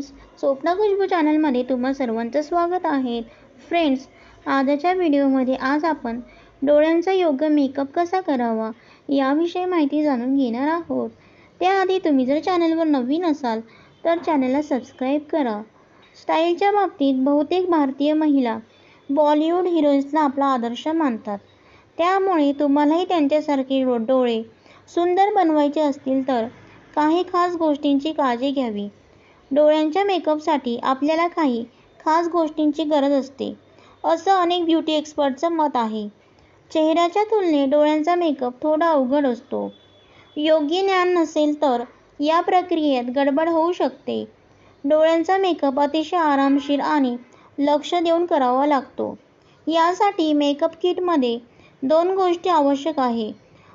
Friends स्वप्न खुशबू चॅनलमध्ये तुम्हा सर्वांचं स्वागत आहे. फ्रेंड्स आजच्या व्हिडिओमध्ये आज आपण डोळ्यांचा योग्य मेकअप कसा करावा याविषयी माहिती जाणून घेणार आहोत. त्याआधी तुम्ही जर चॅनलवर नवीन असाल तर चॅनलला सबस्क्राईब करा. स्टाईलच्या बाबतीत बहुतेक भारतीय महिला बॉलिवूड हिरोईन्सला आपला आदर्श मानतात. त्यामुळे तुम्हालाही त्यांच्यासारखे डोळे सुंदर बनवायचे असतील तर काही खास गोष्टींची काळजी घ्यावी. डोळ्यांच्या मेकअपसाठी आपल्याला काही खास गोष्टींची गरज असते. असं अनेक ब्युटी एक्सपर्टचं मत आहे. चेहऱ्याच्या तुलनेत डोळ्यांचा मेकअप थोडा अवघड असतो. योग्य ज्ञान नसेल तर या प्रक्रियेत गडबड होऊ शकते. डोळ्यांचा मेकअप अतिशय आरामशीर आणि लक्ष देऊन करावा लागतो. यासाठी मेकअप किटमध्ये दोन गोष्टी आवश्यक आहे.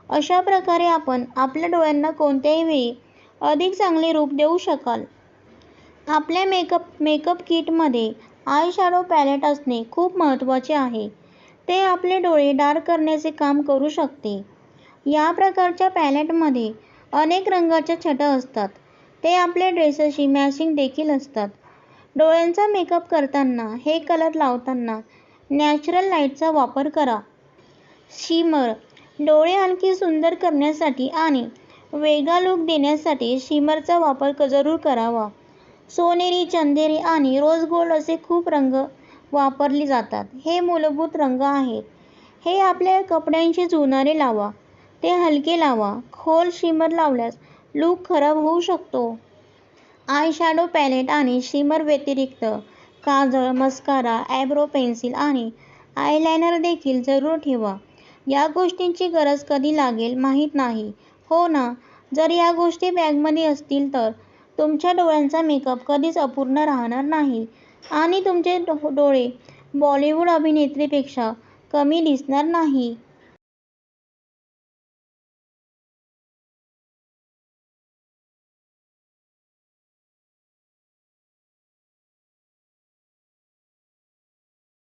अशा प्रकारे आपण आपल्या डोळ्यांना कोणत्याही वेळी अधिक चांगले रूप देऊ शकाल. आपल्या मेकअप मेकअप किटमध्ये आय शॅडो पॅलेट असणे खूप महत्त्वाचे आहे. ते आपले डोळे डार्क करण्याचे काम करू शकते. या प्रकारच्या पॅलेटमध्ये अनेक रंगाच्या छटा असतात. ते आपल्या ड्रेसेसशी मॅचिंग देखील असतात. डोळ्यांचा मेकअप करताना हे कलर लावताना नॅचरल लाईटचा वापर करा. शिमर डोळे आणखी सुंदर करण्यासाठी आणि वेगळा लूक देण्यासाठी शिमरचा वापर जरूर करावा. सोनेरी चंदेरी आणि रोज गोल्ड असे खूप रंग वापरले जातात. हे मूलभूत रंग आहेत. हे आपल्या कपड्यांशी जुळणारे लावा. ते हलके लावा. खोल शिमर लावल्यास लूक खराब होऊ शकतो. आय शॅडो पॅलेट आणि शिमर व्यतिरिक्त काजळ मस्कारा ॲब्रो पेन्सिल आणि आयलायनर देखील जरूर ठेवा. या गोष्टींची गरज कधी लागेल माहीत नाही. हो ना? जर या गोष्टी बॅगमध्ये असतील तर तुमच्या डोळ्यांचा मेकअप कधीच अपूर्ण राहणार नाही. आणि तुमचे डोळे बॉलिवूड अभिनेत्रीपेक्षा कमी दिसणार नाही.